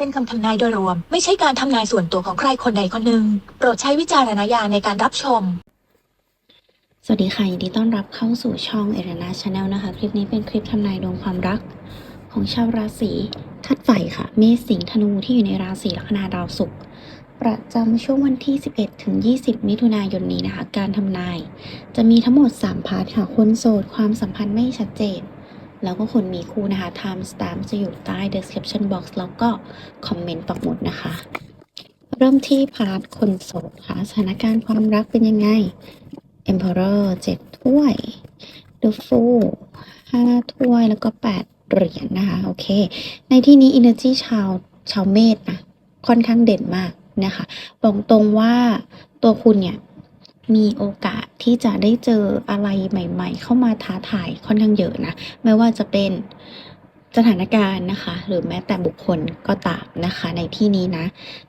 เป็นคำทำนายโดยรวม ไม่ใช่การทำนายส่วนตัวของใครคนใดคนหนึ่ง โปรดใช้วิจารณญาณในการรับชมสวัสดีค่ะยินดีต้อนรับเข้าสู่ช่องเอรนาชาแนลนะคะ คลิปนี้เป็นคลิปทำนายดวงความรัก ของชาวราศีทัดไฟค่ะ เมษสิงห์ธนูที่อยู่ในราศีลัคนาดาวศุกร์ประจำช่วงวันที่ 11 ถึง 20 มิถุนายนนี้นะคะ การทำนาย จะมีทั้งหมด 3 พาร์ทค่ะคนโสดความสัมพันธ์ไม่ชัดเจน แล้วก็คนมีคู่นะคะ time stamp จะอยู่ใต้ description box แล้วก็คอมเมนต์ปักหมุดนะคะ เริ่มที่พาร์ทคนโสดค่ะ สถานการณ์ความรักเป็นยังไง Emperor เจ็ดถ้วย The Fool ห้าถ้วยแล้วก็แปดเหรียญนะคะ โอเค ในที่นี้ Energy ชาวชาวเมษนะค่อนข้างเด่นมากนะคะ บอกตรงว่าตัวคุณเนี่ย มีโอกาสที่จะได้เจออะไรใหม่ ๆ เข้ามาท้าทายค่อนข้างเยอะนะ ไม่ว่าจะเป็นสถานการณ์นะคะ หรือแม้แต่บุคคลก็ตามนะคะ ในที่นี้นะ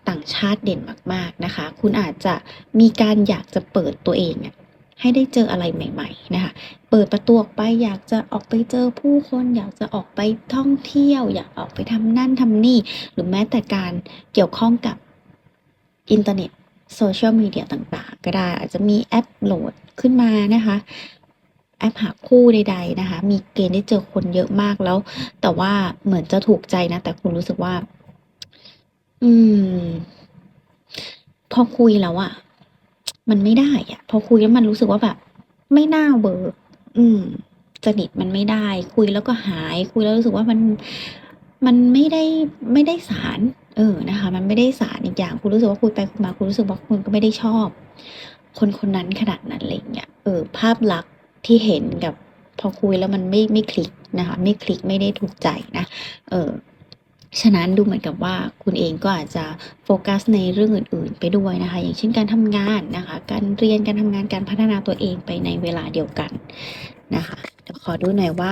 ต่างชาติเด่นมาก ๆนะคะ คุณอาจจะมีการอยากจะเปิดตัวเองเนี่ยให้ได้เจออะไรใหม่ ๆ นะคะ เปิดประตูออกไปอยากจะออกไปเจอผู้คนอยากจะออกไปท่องเที่ยว อยากออกไปทำนั่นทำนี่ หรือแม้แต่การเกี่ยวข้องกับอินเทอร์เน็ต โซเชียลมีเดียต่างๆ ก็ได้ อาจจะมีแอปโหลดขึ้นมานะคะแอปหาคู่ใดๆนะคะ มีเกณฑ์ได้เจอคนเยอะมากแล้ว แต่ว่าเหมือนจะถูกใจนะ แต่คุณรู้สึกว่า อืม พอคุยแล้วอะมันไม่ได้อะพอคุยแล้วมันรู้สึกว่าแบบ ไม่น่าเวิร์กอืมสนิทมันไม่ได้ คุยแล้วก็หาย คุยแล้วรู้สึกว่ามัน มันไม่ได้ไม่ได้สาร เออนะคะ มันไม่ได้สารอีกอย่างคุณรู้สึกว่าคุยไปคุยมาคุณรู้สึกว่าคุณก็ไม่ได้ชอบ คนคนนั้นขนาดนั้นอะไรอย่างเงี้ยเออ ภาพลักษณ์ที่เห็นกับพอคุยแล้วมันไม่ไม่คลิกนะคะ ไม่คลิกไม่ได้ถูกใจนะ เออฉะนั้นดูเหมือนกับว่าคุณเองก็อาจจะโฟกัสในเรื่องอื่น ๆ ไปด้วยนะคะ อย่างเช่นการทำงานนะคะ การเรียนการทำงานการพัฒนาตัวเองไปในเวลาเดียวกันนะคะเดี๋ยวขอดูหน่อยว่า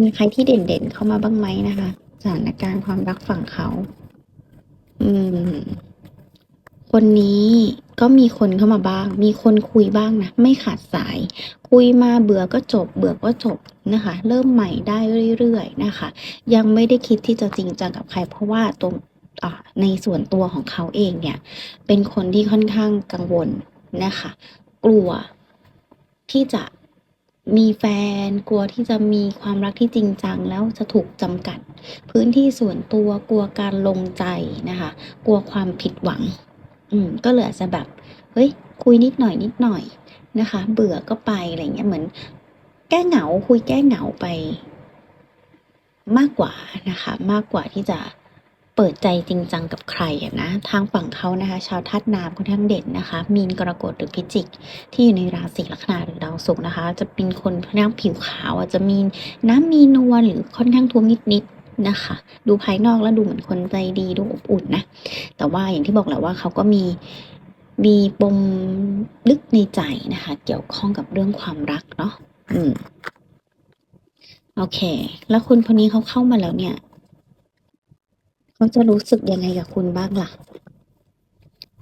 มีใครที่เด่นๆเข้ามาบ้างไหมนะคะ สถานการณ์ความรักฝั่งเขา อืม คนนี้ก็มีคนเข้ามาบ้าง มีคนคุยบ้างนะ ไม่ขาดสาย คุยมาเบื่อก็จบ เบื่อก็จบนะคะ เริ่มใหม่ได้เรื่อยๆนะคะ ยังไม่ได้คิดที่จะจริงจังกับใคร เพราะว่าตรงในส่วนตัวของเขาเองเนี่ย เป็นคนที่ค่อนข้างกังวลนะคะ กลัวที่จะ มีแฟนกลัวที่จะมีความรักที่จริงจังแล้วจะถูกจำกัด พื้นที่ส่วนตัวกลัวการลงใจนะคะ กลัวความผิดหวัง อืมก็เลยอาจจะแบบเฮ้ยคุยนิดหน่อยนิดหน่อยนะคะ เบื่อก็ไปอะไรเงี้ยเหมือน แก้เหงาคุยแก้เหงาไป มากกว่านะคะ มากกว่าที่จะ เปิดใจจริงจังกับใครอะนะทางฝั่งเขานะคะ ชาวธาตุน้ำค่อนข้างเด่นนะคะ มีนกรกฎหรือพิจิก ที่อยู่ในราศีลัคนาหรือดาวศุกร์นะคะ จะเป็นคนค่อนข้างผิวขาวอาจจะมีน้ำมีนวลหรือค่อนข้างท้วมนิดๆนะคะ ดูภายนอกแล้วดูเหมือนคนใจดีดูอบอุ่นนะแต่ว่าอย่างที่บอกแหละว่าเขาก็มีมีปมลึกในใจนะคะ เกี่ยวข้องกับเรื่องความรักเนาะอืมโอเค แล้วคุณคนนี้เขาเข้ามาแล้วเนี่ย เขาจะรู้สึกยังไงกับคุณบ้างล่ะ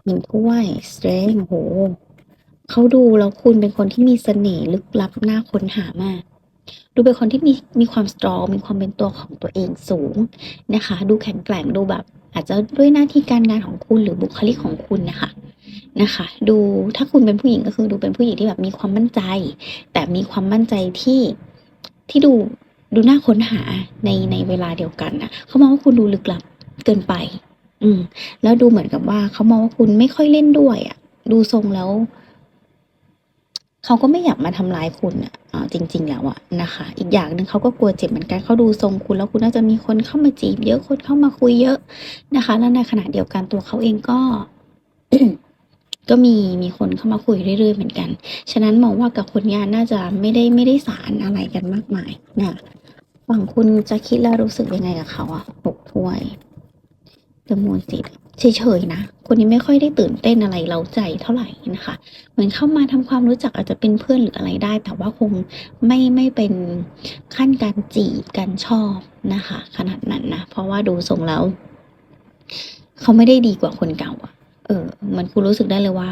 หนึ่งถ้วยสเตรนโหเขาดูแล้วคุณเป็นคนที่มีเสน่ห์ลึกลับน่าค้นหามาก ดูเป็นคนที่มีมีความสตรองมีความเป็นตัวของตัวเองสูงนะคะ ดูแข็งแกร่งดูแบบ อาจจะด้วยหน้าที่การงานของคุณหรือบุคลิกของคุณนะคะนะคะ ดูถ้าคุณเป็นผู้หญิงก็คือดูเป็นผู้หญิงที่แบบมีความมั่นใจ แต่มีความมั่นใจที่ที่ดูดูน่าค้นหาในในเวลาเดียวกันนะเขามองว่าคุณดูลึกลับ เกินไป อืม แล้วดูเหมือนกับว่าเขามองว่าคุณไม่ค่อยเล่นด้วยอะ่ะ ดูทรงแล้วเขาก็ไม่อยากมาทำร้ายคุณอะอ่าจริง ๆ แล้วอะนะคะ อีกอย่างหนึ่งเขาก็กลัวเจ็บเหมือนกันเขาดูทรงคุณแล้วคุณน่าจะมีคนเข้ามาจีบเยอะคนเข้ามาคุยเยอะนะคะ แล้วในขณะเดียวกันตัวเขาเองก็ก็มีมีคนเข้ามาคุยเรื่อย ๆ เหมือนกัน ฉะนั้นมองว่ากับคนงานน่าจะไม่ได้ไม่ได้สารอะไรกันมากมายนะฝั่งคุณจะคิดแล้วรู้สึกยังไงกับเขาอะหกถ้วย เดมูนสิเฉยๆนะ คนนี้ไม่ค่อยได้ตื่นเต้นอะไรเราใจเท่าไหร่นะคะ เหมือนเข้ามาทำความรู้จักอาจจะเป็นเพื่อนหรืออะไรได้ แต่ว่าคงไม่ไม่เป็นขั้นการจีบการชอบนะคะ ขนาดนั้นนะ เพราะว่าดูทรงแล้ว เขาไม่ได้ดีกว่าคนเก่าอะเออมันคุณรู้สึกได้เลยว่า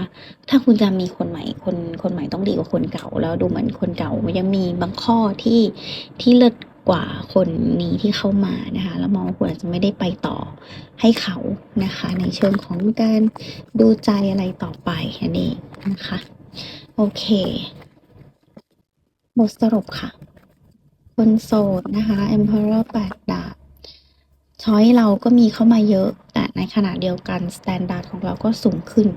ถ้าคุณจะมีคนใหม่คนคนใหม่ต้องดีกว่าคนเก่า แล้วดูเหมือนคนเก่ายังมีบางข้อที่ที่เลิศ กว่าคนนี้ที่เข้ามานะคะ แล้วมองว่าคุณอาจจะไม่ได้ไปต่อให้เขานะคะ ในเชิงของการดูใจอะไรต่อไปนั่นเองนะคะ โอเค บทสรุปค่ะ คนโสดนะคะ Emperor แปดดาบช้อยเราก็มีเข้ามาเยอะ แต่ในขณะเดียวกันสแตนดาร์ดของเราก็สูงขึ้น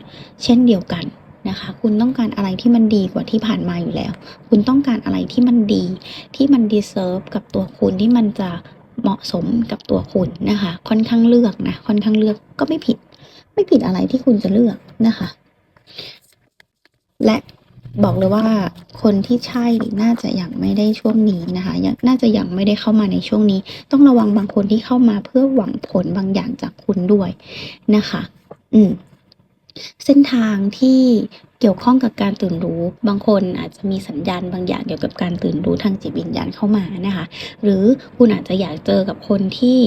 เช่นเดียวกัน นะคะ คุณต้องการอะไรที่มันดีกว่าที่ผ่านมาอยู่แล้ว คุณต้องการอะไรที่มันดี ที่มันดีเซิร์ฟกับตัวคุณที่มันจะเหมาะสมกับตัวคุณนะคะ ค่อนข้างเลือกนะ ค่อนข้างเลือกก็ไม่ผิด ไม่ผิดอะไรที่คุณจะเลือกนะคะ และบอกเลยว่าคนที่ใช่น่าจะยังไม่ได้ช่วงนี้นะคะยังน่าจะยังไม่ได้เข้ามาในช่วงนี้ ต้องระวังบางคนที่เข้ามาเพื่อหวังผลบางอย่างจากคุณด้วยนะคะ อืม เส้นทางที่เกี่ยวข้องกับการตื่นรู้ บางคนอาจจะมีสัญญาณบางอย่างเกี่ยวกับการตื่นรู้ทางจิตวิญญาณเข้ามานะคะ หรือคุณอาจจะอยากเจอกับคนที่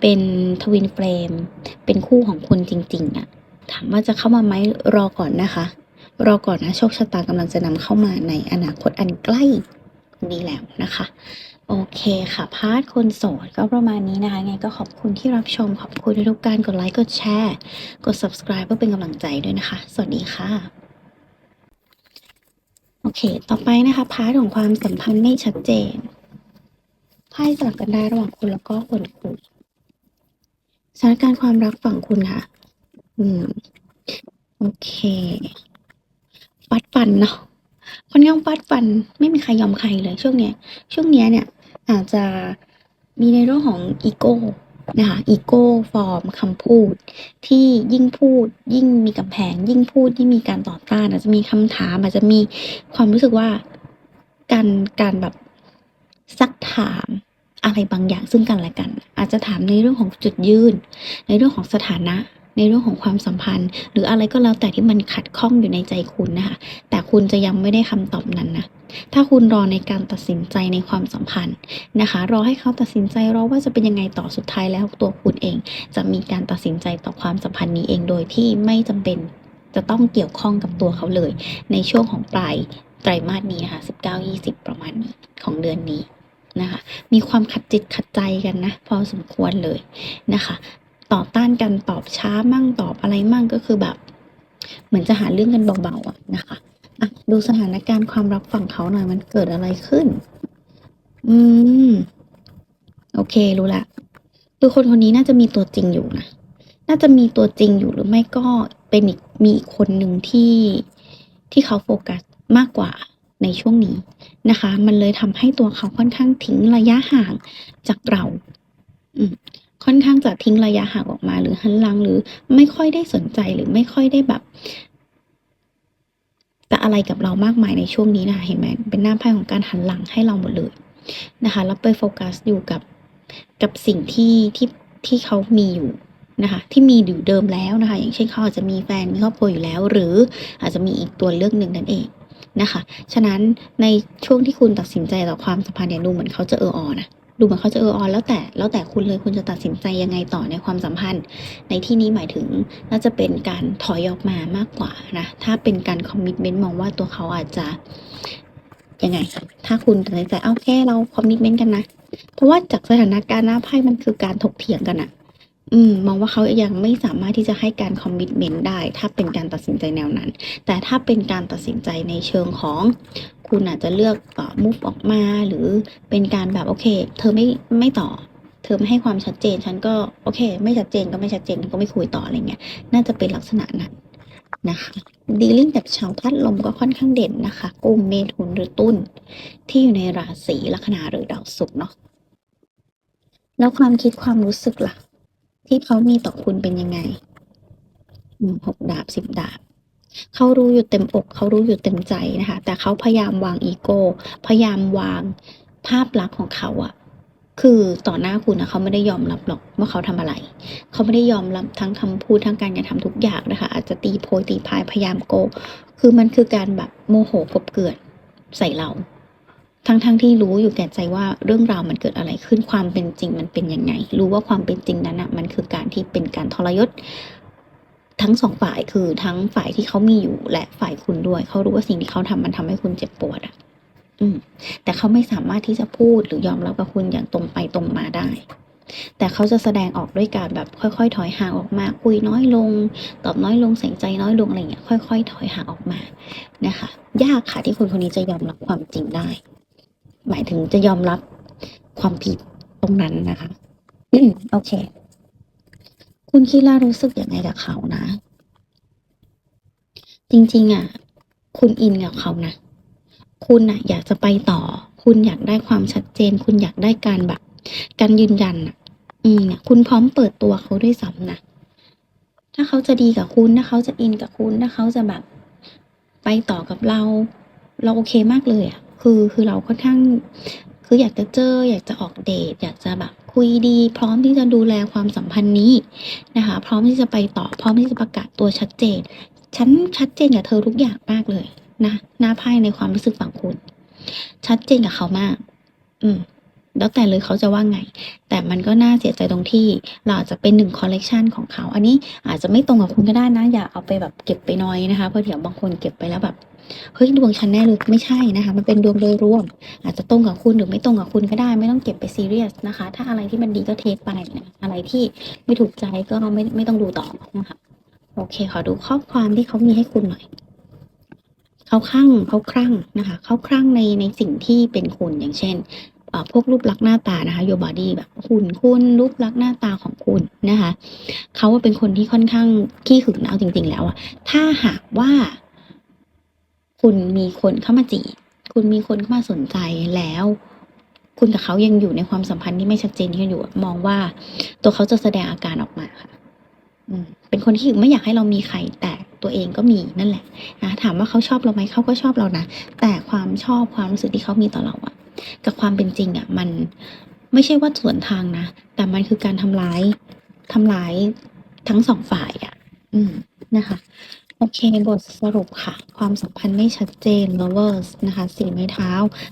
เป็นทวินเฟรม เป็นคู่ของคุณจริงๆอะถามว่าจะเข้ามาไหมรอก่อนนะคะ รอก่อนนะโชคชะตากำลังจะนำเข้ามาในอนาคตอันใกล้นี้แล้วนะคะ โอเคค่ะ พาร์ทคนโสดก็ประมาณนี้นะคะไงก็ขอบคุณที่รับชม ขอบคุณทุกการกดไลค์ กดแชร์ กด subscribe เพื่อเป็นกำลังใจด้วยนะคะ สวัสดีค่ะ โอเค ต่อไปนะคะ พาร์ทของความสัมพันธ์ไม่ชัดเจน ไพ่สลับกันได้ระหว่างคุณแล้วก็คนคุยสถานการณ์ความรักฝั่งคุณค่ะ อืม โอเคฟัดฟันเนาะค่อนข้างฟัดฟัน ไม่มีใครยอมใครเลยช่วงเนี้ย ช่วงเนี้ยเนี่ย อาจจะมีในเรื่องของอีโก้นะคะอีโก้ฟอร์มคำพูด ที่ยิ่งพูดยิ่งมีกำแพง ยิ่งพูดยิ่งมีการต่อต้านอาจจะมีคำถามอาจจะมีความรู้สึกว่าการการแบบซักถามอะไรบางอย่างซึ่งกันและกัน อาจจะถามในเรื่องของจุดยืน ในเรื่องของสถานะ ในเรื่องของความสัมพันธ์ หรืออะไรก็แล้วแต่ที่มันขัดข้องอยู่ในใจคุณนะคะแต่คุณจะยังไม่ได้คำตอบนั้นนะถ้าคุณรอในการตัดสินใจในความสัมพันธ์นะคะ รอให้เขาตัดสินใจรอว่าจะเป็นยังไงต่อสุดท้ายแล้วตัวคุณเอง จะมีการตัดสินใจต่อความสัมพันธ์นี้เองโดยที่ไม่จำเป็นจะต้องเกี่ยวข้องกับตัวเขาเลย ในช่วงของปลายไตรมาสนี้นะคะ19-20 ประมาณนี้ของเดือนนี้นะคะ มีความขัดจิตขัดใจกันนะ พอสมควรเลยนะคะ ต่อต้านกันตอบช้ามั่งตอบอะไรมั่งก็คือแบบ เหมือนจะหาเรื่องกันเบาๆอะนะคะอะดูสถานการณ์ความรักฝั่งเขาหน่อยมันเกิดอะไรขึ้น อืม โอเครู้ละคือคนคนนี้น่าจะมีตัวจริงอยู่นะน่าจะมีตัวจริงอยู่หรือไม่ก็เป็นอีกมีอีกคนหนึ่งที่ที่เขาโฟกัสมากกว่าในช่วงนี้นะคะ มันเลยทำให้ตัวเขาค่อนข้างทิ้งระยะห่างจากเรา อืม ค่อนข้างจะทิ้งระยะห่างออกมา หรือหันหลังหรือไม่ค่อยได้สนใจหรือไม่ค่อยได้แบบจะอะไรกับเรามากมายในช่วงนี้นะคะเห็นไหมเป็นหน้าไพ่ของการหันหลังให้เราหมดเลยนะคะแล้วไปโฟกัสอยู่กับกับสิ่งที่ที่ที่เขามีอยู่นะคะที่มีอยู่เดิมแล้วนะคะ อย่างเช่นเขาอาจจะมีแฟนมีครอบครัวอยู่แล้ว หรืออาจจะมีอีกตัวเลือกหนึ่งนั่นเองนะคะ ฉะนั้นในช่วงที่คุณตัดสินใจต่อความสัมพันธ์เนี่ยดูเหมือนเขาจะเออออนะ ดูเหมือนเขาจะเออออนแล้วแต่แล้วแต่คุณเลยคุณจะตัดสินใจยังไงต่อในความสัมพันธ์ ในที่นี้หมายถึงน่าจะเป็นการถอยออกมามากกว่านะถ้าเป็นการคอมมิชเมนต์มองว่าตัวเขาอาจจะยังไง ถ้าคุณตัดสินใจเอาแค่เราคอมมิชเมนต์กันนะ เพราะว่าจากสถานการณ์หน้าไพ่มันคือการถกเถียงกันอะ อืมมองว่าเขายังไม่สามารถที่จะให้การคอมมิชเมนต์ได้ ถ้าเป็นการตัดสินใจแนวนั้น แต่ถ้าเป็นการตัดสินใจในเชิงของคุณอาจจะเลือกเอ่อ move ออกมา หรือเป็นการแบบโอเค เธอไม่ไม่ต่อ เธอไม่ให้ความชัดเจน ฉันก็โอเค ไม่ชัดเจนก็ไม่ชัดเจนก็ไม่คุยต่ออะไรเงี้ย น่าจะเป็นลักษณะนั้นนะคะดีลิ่งกับชาวธาตุลมก็ค่อนข้างเด่นนะคะกุมเมถุนหรือตุลที่อยู่ในราศีลัคนาหรือดาวศุกร์เนาะแล้วความคิดความรู้สึกล่ะ ที่เขามีต่อคุณเป็นยังไงหกดาบสิบดาบเขารู้อยู่เต็มอกเขารู้อยู่เต็มใจนะคะ แต่เขาพยายามวางอีโก้พยายามวางภาพลักษณ์ของเขาอะคือต่อหน้าคุณนะเขาไม่ได้ยอมรับหรอกว่าเขาทำอะไร เขาไม่ได้ยอมรับทั้งคำพูดทั้งการกระทำทุกอย่างนะคะ อาจจะตีโพยตีพายพยายามโก คือมันคือการแบบโมโหกบเกลื่อนใส่เรา ทั้งทั้งที่รู้อยู่แก่ใจว่าเรื่องราวมันเกิดอะไรขึ้นความเป็นจริงมันเป็นยังไง รู้ว่าความเป็นจริงนั้นอะมันคือการที่เป็นการทรยศทั้งสองฝ่ายคือทั้งฝ่ายที่เขามีอยู่และฝ่ายคุณด้วย เขารู้ว่าสิ่งที่เขาทำมันทำให้คุณเจ็บปวดอะอืม แต่เขาไม่สามารถที่จะพูดหรือยอมรับกับคุณอย่างตรงไปตรงมาได้ แต่เขาจะแสดงออกด้วยการแบบค่อยๆ ถอยห่างออกมา คุยน้อยลง ตอบน้อยลงใส่ใจน้อยลงอะไรเงี้ย ค่อย ๆ ถอยห่างออกมานะคะ ยากค่ะที่คนคนนี้จะยอมรับความจริงได้ หมายถึงจะยอมรับความผิดตรงนั้นนะคะโอเค คุณคิล่ารู้สึกยังไงกับเขานะ จริง ๆ อะ คุณอินกับเขานะ คุณอะ อยากจะไปต่อ คุณอยากได้ความชัดเจน คุณอยากได้การแบบ การยืนยันอะ อืมเนี่ยคุณพร้อมเปิดตัวเขาด้วยซ้ำนะถ้าเขาจะดีกับคุณถ้าเขาจะอินกับคุณถ้าเขาจะแบบ ไปต่อกับเรา เราโอเคมากเลยอะ คือคือเราค่อนข้างคืออยากจะเจอ อยากจะออกเดท อยากจะแบบคุยดี พร้อมที่จะดูแลความสัมพันธ์นี้นะคะ พร้อมที่จะไปต่อ พร้อมที่จะประกาศตัวชัดเจน ฉันชัดเจนกับเธอทุกอย่างมากเลยนะหน้าไพ่ในความรู้สึกฝั่งคุณ ชัดเจนกับเขามาก อืม แล้วแต่เลยเขาจะว่าไง แต่มันก็น่าเสียใจตรงที่เราอาจจะเป็นหนึ่งคอลเลกชันของเขา อันนี้อาจจะไม่ตรงกับคุณก็ได้นะ อย่าเอาไปแบบเก็บไปน้อยนะคะ เพราะเดี๋ยวบางคนเก็บไปแล้วแบบ เฮ้ยดวงฉันแน่เลยไม่ใช่นะคะ มันเป็นดวงโดยรวม อาจจะตรงกับคุณหรือไม่ตรงกับคุณก็ได้ ไม่ต้องเก็บไปซีเรียสนะคะ ถ้าอะไรที่มันดีก็เทคไปนะอะไรที่ไม่ถูกใจก็ไม่ไม่ต้องดูต่อนะคะ โอเค ขอดูข้อความที่เขามีให้คุณหน่อยเขาคลั่งเขาคลั่งนะคะเขาคลั่งในในสิ่งที่เป็นคุณอย่างเช่น พวกรูปลักษณ์หน้าตานะคะ your body แบบหุ่นคุณรูปลักษณ์หน้าตาของคุณนะคะเขาเป็นคนที่ค่อนข้างขี้หึงนะเอาจริง ๆ แล้วอะถ้าหากว่า คุณมีคนเข้ามาจีบคุณมีคนเข้ามาสนใจแล้วคุณกับเขายังอยู่ในความสัมพันธ์ที่ไม่ชัดเจนกันอยู่มองว่าตัวเขาจะแสดงอาการออกมาค่ะเป็นคนที่ไม่อยากให้เรามีใคร แต่ตัวเองก็มีนั่นแหละนะถามว่าเขาชอบเราไหมเขาก็ชอบเรานะแต่ความชอบความรู้สึกที่เขามีต่อเราอะ กับความเป็นจริงอะมันไม่ใช่ว่าสวนทางนะ แต่มันคือการทำร้ายทำร้ายทั้งสองฝ่ายอะอืมนะคะ โอเค บทสรุปค่ะ ความสัมพันธ์ไม่ชัดเจน lovers นะคะสี่ไม้เท้า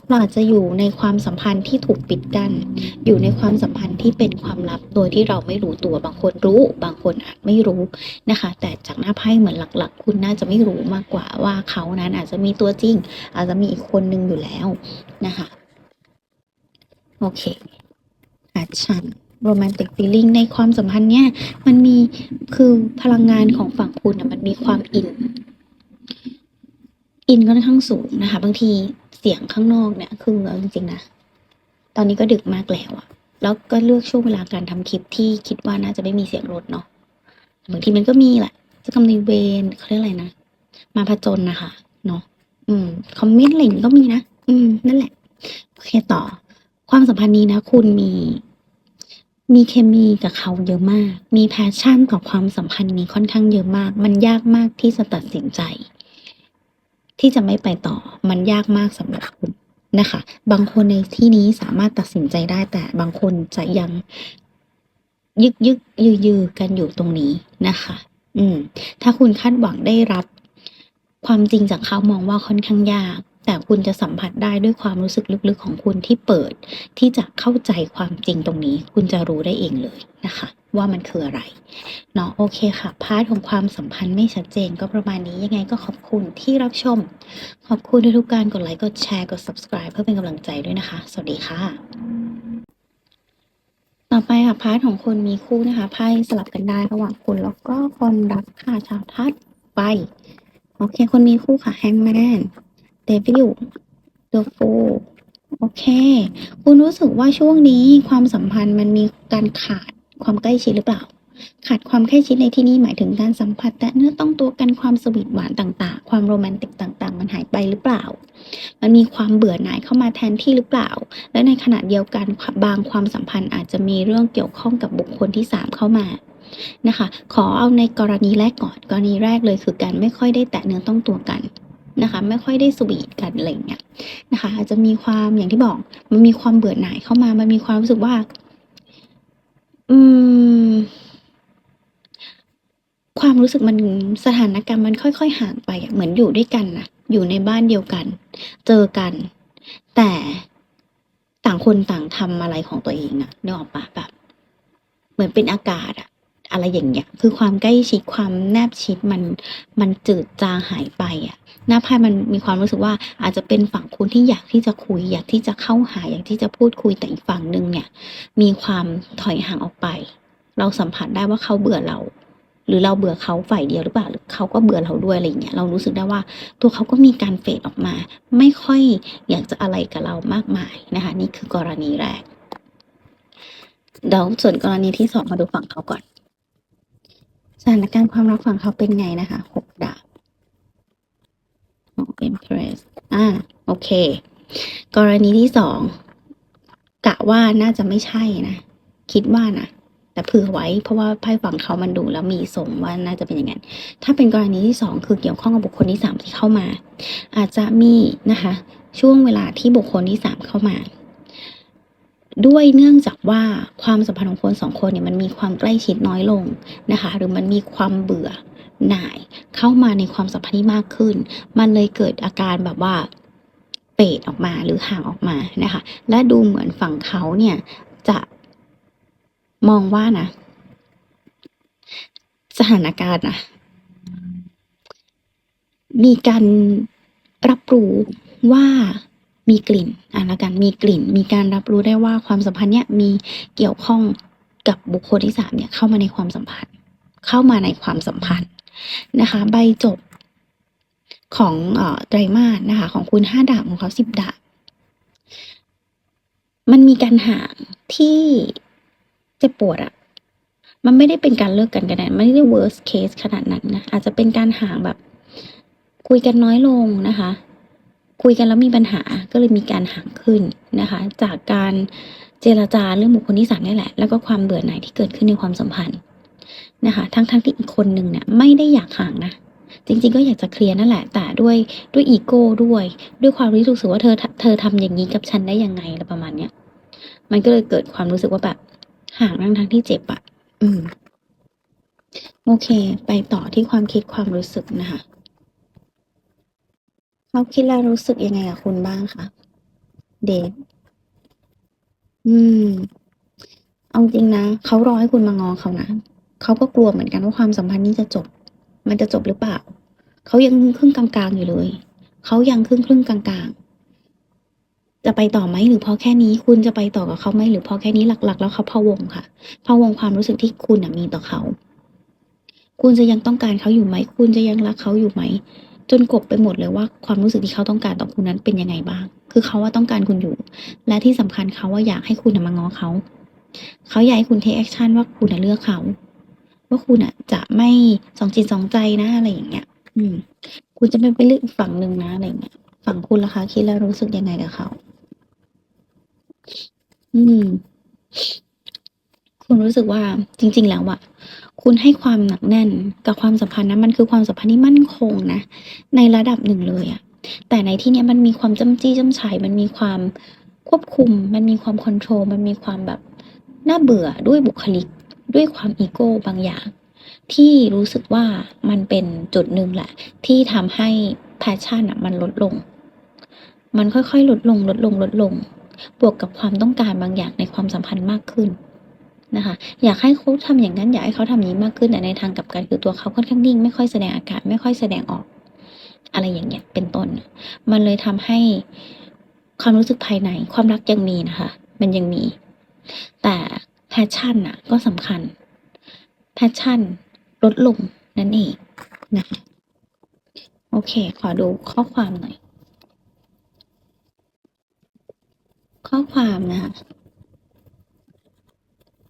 เราอาจจะอยู่ในความสัมพันธ์ที่ถูกปิดกัน้น อยู่ในความสัมพันธ์ที่เป็นความลับ โดยที่เราไม่รู้ตัว บางคนรู้ บางคนอาจไม่รู้นะคะ แต่จากหน้าไพ่เหมือนหลักๆ คุณน่าจะไม่รู้มากกว่าว่าเขานั้นอาจจะมีตัวจริง อาจจะมีอีกคนนึงอยู่แล้วนะคะ โอเคอาชันโรแมนติกฟีลิ่งในความสัมพันธ์เนี่ย มันมีคือพลังงานของฝั่งคุณน่ะมันมีความอิน อินก็ค่อนข้างสูงนะคะ บางทีเสียงข้างนอกเนี่ย คือเอาจริงๆนะ ตอนนี้ก็ดึกมากแล้วอะแล้วก็เลือกช่วงเวลาการทำคลิปที่คิดว่าน่าจะไม่มีเสียงรถเนาะบางทีมันก็มีแหละจะกำในเวรเขาเรียกอะไรนะ มาผจญนะคะ เนาะอืม คอมเมนต์อะไรอย่างก็มีนะ อืม นั่นแหละ โอเคต่อ ความสัมพันธ์นี้นะ คุณมี มีเคมีกับเขาเยอะมาก มีแพชชั่นกับความสัมพันธ์นี้ค่อนข้างเยอะมาก มันยากมากที่จะตัดสินใจ ที่จะไม่ไปต่อ มันยากมากสำหรับคุณนะคะ บางคนในที่นี้สามารถตัดสินใจได้แต่บางคนจะยังยึกยึกยือยือกันอยู่ตรงนี้นะคะ อืม ถ้าคุณคาดหวังได้รับ ความจริงจากเขามองว่าค่อนข้างยาก แต่คุณจะสัมผัสได้ด้วยความรู้สึกลึกๆของคุณที่เปิด ที่จะเข้าใจความจริงตรงนี้ คุณจะรู้ได้เองเลยนะคะ ว่ามันคืออะไรเนาะโอเคค่ะพาร์ทของความสัมพันธ์ไม่ชัดเจนก็ประมาณนี้ยังไงก็ขอบคุณที่รับชม ขอบคุณทุกการกดไลค์กดแชร์กด subscribe เพื่อเป็นกำลังใจด้วยนะคะ สวัสดีค่ะ ต่อไปค่ะพาร์ทของคนมีคู่นะคะไพ่สลับกันได้ระหว่างคุณแล้วก็คนรักค่ะชาวทัศไปโอเค คนมีคู่ค่ะแฮงแมน เดวิลเดอะโฟโอเค คุณรู้สึกว่าช่วงนี้ความสัมพันธ์มันมีการขาดความใกล้ชิดหรือเปล่า ขาดความใกล้ชิดในที่นี้หมายถึงการสัมผัส แต่เนื้อต้องตัวกันความสวีทหวานต่างๆ ความโรแมนติกต่าง ๆ มันหายไปหรือเปล่า มันมีความเบื่อหน่ายเข้ามาแทนที่หรือเปล่า และในขณะเดียวกันบางความสัมพันธ์อาจจะมีเรื่องเกี่ยวข้องกับบุคคลที่สามเข้ามานะคะ ขอเอาในกรณีแรกก่อน กรณีแรกเลยคือการไม่ค่อยได้แตะเนื้อต้องตัวกัน นะคะ ไม่ค่อยได้สวีทกันอะไรเงี้ยนะคะ อาจจะมีความอย่างที่บอก มันมีความเบื่อหน่ายเข้ามา มันมีความรู้สึกว่า อืม ความรู้สึกมันสถานการณ์มันค่อยๆห่างไปเหมือนอยู่ด้วยกันนะอยู่ในบ้านเดียวกัน เจอกัน แต่ต่างคนต่างทำอะไรของตัวเองอะนึกออกปะแบบ เหมือนเป็นอากาศอะ อะไรอย่างเงี้ย คือความใกล้ชิดความแนบชิดมันมันจืดจางหายไปอะหน้าไพ่มันมีความรู้สึกว่าอาจจะเป็นฝั่งคุณที่อยากที่จะคุย อยากที่จะเข้าหาอยากที่จะพูดคุยแต่อีกฝั่งหนึ่งเนี่ย มีความถอยห่างออกไป เราสัมผัสได้ว่าเขาเบื่อเรา หรือเราเบื่อเขาฝ่ายเดียวหรือเปล่าหรือเขาก็เบื่อเราด้วยอะไรอย่างเงี้ยเรารู้สึกได้ว่าตัวเขาก็มีการเฟดออกมา ไม่ค่อยอยากจะอะไรกับเรามากมายนะคะ นี่คือกรณีแรกเดี๋ยวส่วนกรณีที่สองมาดูฝั่งเขาก่อน สถานการณ์ความรักฝั่งเขาเป็นไงนะคะหกดาบเอ็มเพรสอ่าโอเค กรณีที่สองกะว่าน่าจะไม่ใช่นะ คิดว่านะแต่เผื่อไว้เพราะว่าไพ่ฝั่งเขามันดูแล้วมีส่งว่าน่าจะเป็นอย่างนั้น ถ้าเป็นกรณีที่สองคือเกี่ยวข้องกับบุคคลที่สามที่เข้ามา อาจจะมีนะคะ ช่วงเวลาที่บุคคลที่สามเข้ามา ด้วยเนื่องจากว่าความสัมพันธ์ของคนสองคนเนี่ยมันมีความใกล้ชิดน้อยลงนะคะ หรือมันมีความเบื่อหน่ายเข้ามาในความสัมพันธ์ที่มากขึ้น มันเลยเกิดอาการแบบว่าเปดออกมาหรือห่างออกมานะคะ และดูเหมือนฝั่งเขาเนี่ยจะมองว่านะ สถานการณ์นะมีการรับรู้ว่า มีกลิ่นอะล้วกันมีกลิ่น มีการรับรู้ได้ว่าความสัมพันธ์เนี่ยมีเกี่ยวข้องกับบุคคลที่สามเนี่ยเข้ามาในความสัมพันธ์ เข้ามาในความสัมพันธ์นะคะ ใบจบของอไตรมาสนะคะ ของคุณห้าดาบของเขาสิบดาบมันมีการห่างที่เจ็บปวดอะมันไม่ได้เป็นการเลิกกันก็ได้ไม่ได้ worst case ขนาดนั้นนะอาจจะเป็นการห่างแบบ คุยกันน้อยลงนะคะ คุยกันแล้วมีปัญหาก็เลยมีการห่างขึ้นนะคะ จากการเจรจาเรื่องบุคคลที่สามนี่แหละ แล้วก็ความเบื่อหน่ายที่เกิดขึ้นในความสัมพันธ์นะคะ ทั้งทั้งที่อีกคนหนึ่งเนี่ยไม่ได้อยากห่างนะจริงๆก็อยากจะเคลียร์นั่นแหละ แต่ด้วยด้วยอีโก้ด้วย ด้วยความรู้สึกว่าเธอเธอทำอย่างนี้กับฉันได้ยังไงอะไรประมาณเนี้ยมันก็เลยเกิดความรู้สึกว่าแบบห่างทั้งทั้งที่เจ็บอะ อืม โอเค ไปต่อที่ความคิดความรู้สึกนะคะ เขาคิดแล้วรู้สึกยังไงกับคุณบ้างคะเดทอืม เอาจริงนะเขารอให้คุณมางอเขานะเขาก็กลัวเหมือนกันว่าความสัมพันธ์นี้จะจบ มันจะจบหรือเปล่าเขายังครึ่งกลางๆอยู่เลยเขายังครึ่งครึ่งกลางๆ จะไปต่อไหมหรือพอแค่นี้ คุณจะไปต่อกับเขาไหมหรือพอแค่นี้หลัก ๆ แล้วเขาพะวงค่ะพะวงความรู้สึกที่คุณมีต่อเขา คุณจะยังต้องการเขาอยู่ไหม คุณจะยังรักเขาอยู่ไหม จนกบไปหมดเลยว่าความรู้สึกที่เขาต้องการต่อคุณนั้นเป็นยังไงบ้าง คือเขาว่าต้องการคุณอยู่ และที่สำคัญเขาว่าอยากให้คุณมาง้อเขา เขาอยากให้คุณเทคแอคชั่นว่าคุณน่ะเลือกเขา ว่าคุณอะ จะไม่สองจิตสองใจนะอะไรอย่างเงี้ย อืม คุณจะไม่ไปเลือกอีกฝั่งหนึ่งนะอะไรอย่างเงี้ย ฝั่งคุณล่ะคะคิดแล้วรู้สึกยังไงกับเขา อืม คุณรู้สึกว่าจริง ๆ แล้วอะ คุณให้ความหนักแน่นกับความสัมพันธ์นั้นมันคือความสัมพันธ์ที่มั่นคงนะ ในระดับหนึ่งเลยอะแต่ในที่เนี้ยมันมีความจ้ำจี้จ้ำชัยมันมีความควบคุม มันมีความคอนโทรลมันมีความแบบน่าเบื่อด้วยบุคลิกด้วยความอีโก้บางอย่าง ที่รู้สึกว่ามันเป็นจุดหนึ่งแหละ ที่ทำให้แพชชั่นอะมันลดลง มันค่อยๆ ลดลงลดลงลดลง บวกกับความต้องการบางอย่างในความสัมพันธ์มากขึ้น นะคะ อยากให้เขาทำอย่างนั้นอยากให้เขาทำอย่านี้มากขึ้นแต่ในทางกลับกันคือตัวเขาค่อนข้างนิ่ง ไม่ค่อยแสดงอาการไม่ค่อยแสดงออก อะไรอย่างเงี้ยเป็นต้น มันเลยทำให้ความรู้สึกภายในความรักยังมีนะคะ มันยังมี แต่แพชชั่นอะก็สำคัญแพชชั่นลดลงนั่นเองนะคะโอเค ขอดูข้อความหน่อย ข้อความนะคะ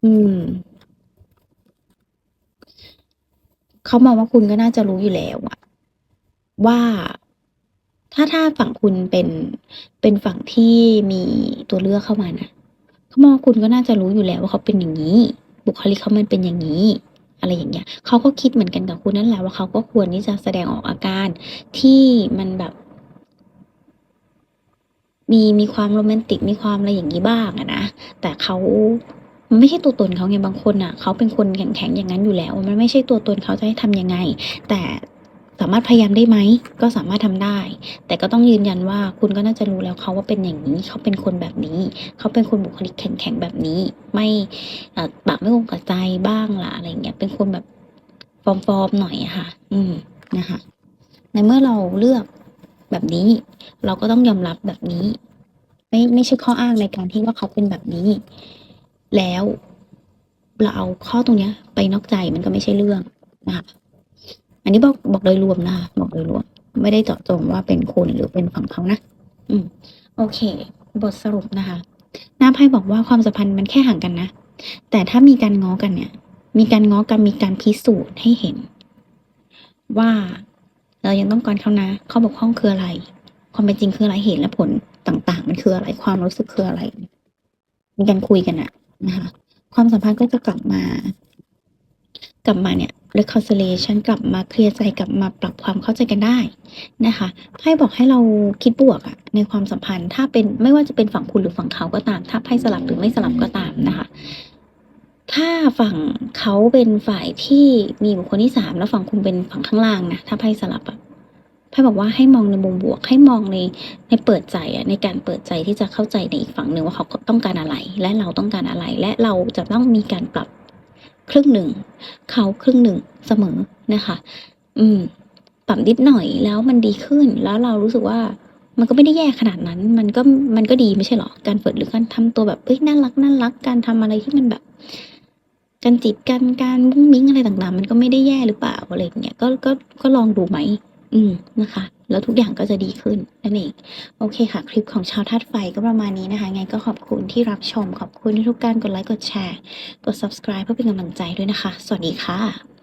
อืม เขามองว่าคุณก็น่าจะรู้อยู่แล้วอะ ว่า ถ้า ถ้าฝั่งคุณเป็น เป็นฝั่งที่มีตัวเลือกเข้ามานะ เขามองว่าคุณก็น่าจะรู้อยู่แล้วว่าเขาเป็นอย่างนี้ บุคลิกเขามันเป็นอย่างนี้ อะไรอย่างเงี้ย เขาก็คิดเหมือนกันกับคุณนั่นแหละว่า เขาก็ควรที่จะแสดงออกอาการที่มันแบบ มี มีความโรแมนติก มีความอะไรอย่างนี้บ้างอะนะ แต่เขา มันไม่ใช่ตัวตนเขาไงบางคนอะเขาเป็นคนแข็งๆอย่างนั้นอยู่แล้ว มันไม่ใช่ตัวตนเขาจะให้ทำยังไง แต่สามารถพยายามได้ไหมก็สามารถทำได้ แต่ก็ต้องยืนยันว่าคุณก็น่าจะรู้แล้วเขาว่าเป็นอย่างนี้ เขาเป็นคนแบบนี้ เขาเป็นคนบุคลิกแข็งๆแบบนี้ ไม่ปากไม่คงกับใจบ้างล่ะอะไรเงี้ยเป็นคนแบบฟอร์มๆหน่อยอะค่ะ อืมนะคะในเมื่อเราเลือกแบบนี้ เราก็ต้องยอมรับแบบนี้ ไม่ไม่ใช่ข้ออ้างในการที่ว่าเขาเป็นแบบนี้ แล้วเราเอาข้อตรงเนี้ย ไปนอกใจมันก็ไม่ใช่เรื่องนะคะอันนี้บอกบอกโดยรวมนะคะบอกโดยรวม ไม่ได้เจาะจงว่าเป็นคุณหรือเป็นฝั่งเขานะอืม โอเค บทสรุปนะคะ หน้าไพ่บอกว่าความสัมพันธ์มันแค่ห่างกันนะแต่ถ้ามีการง้อกันเนี่ย มีการง้อกันมีการพิสูจน์ให้เห็น ว่าเรายังต้องการเขานะข้อบกพร่องคืออะไร ความเป็นจริงคืออะไรเหตุและผลต่าง ๆ มันคืออะไรความรู้สึกคืออะไร มีการคุยกันอะ นะคะความสัมพันธ์ก็จะกลับมา กลับมาเนี่ย reconciliation กลับมาเคลียร์ใจกลับมาปรับความเข้าใจกันได้นะคะไพ่บอกให้เราคิดบวกอะในความสัมพันธ์ ถ้าเป็นไม่ว่าจะเป็นฝั่งคุณหรือฝั่งเขาก็ตาม ถ้าไพ่สลับหรือไม่สลับก็ตามนะคะถ้าฝั่งเขาเป็นฝ่ายที่มีบุคคลที่สามแล้วฝั่งคุณเป็นฝั่งข้างล่างนะถ้าไพ่สลับอะ ไพ่บอกว่าให้มองในมุมบวก ให้มองในในเปิดใจอะในการเปิดใจที่จะเข้าใจในอีกฝั่งหนึ่งว่าเขาต้องการอะไร และเราต้องการอะไร และเราจะต้องมีการปรับครึ่งหนึ่ง เขาครึ่งหนึ่งเสมอนะคะ อืม ปรับนิดหน่อยแล้วมันดีขึ้น แล้วเรารู้สึกว่ามันก็ไม่ได้แย่ขนาดนั้น มันก็มันก็ดีไม่ใช่หรอ การเปิดหรือการทำตัวแบบเอ้ยน่ารักน่ารัก การทำอะไรที่มันแบบ การจีบกันการมุ้งมิ้งอะไรต่างๆ มันก็ไม่ได้แย่หรือเปล่าอะไรอย่างเงี้ย ก็ก็ก็ลองดูไหม อืมนะคะ แล้วทุกอย่างก็จะดีขึ้นนั่นเองโอเคค่ะ คลิปของชาวธาตุไฟก็ประมาณนี้นะคะไงก็ขอบคุณที่รับชม ขอบคุณที่ทุกการกดไลค์กดแชร์ กด subscribe เพื่อเป็นกำลังใจด้วยนะคะ สวัสดีค่ะ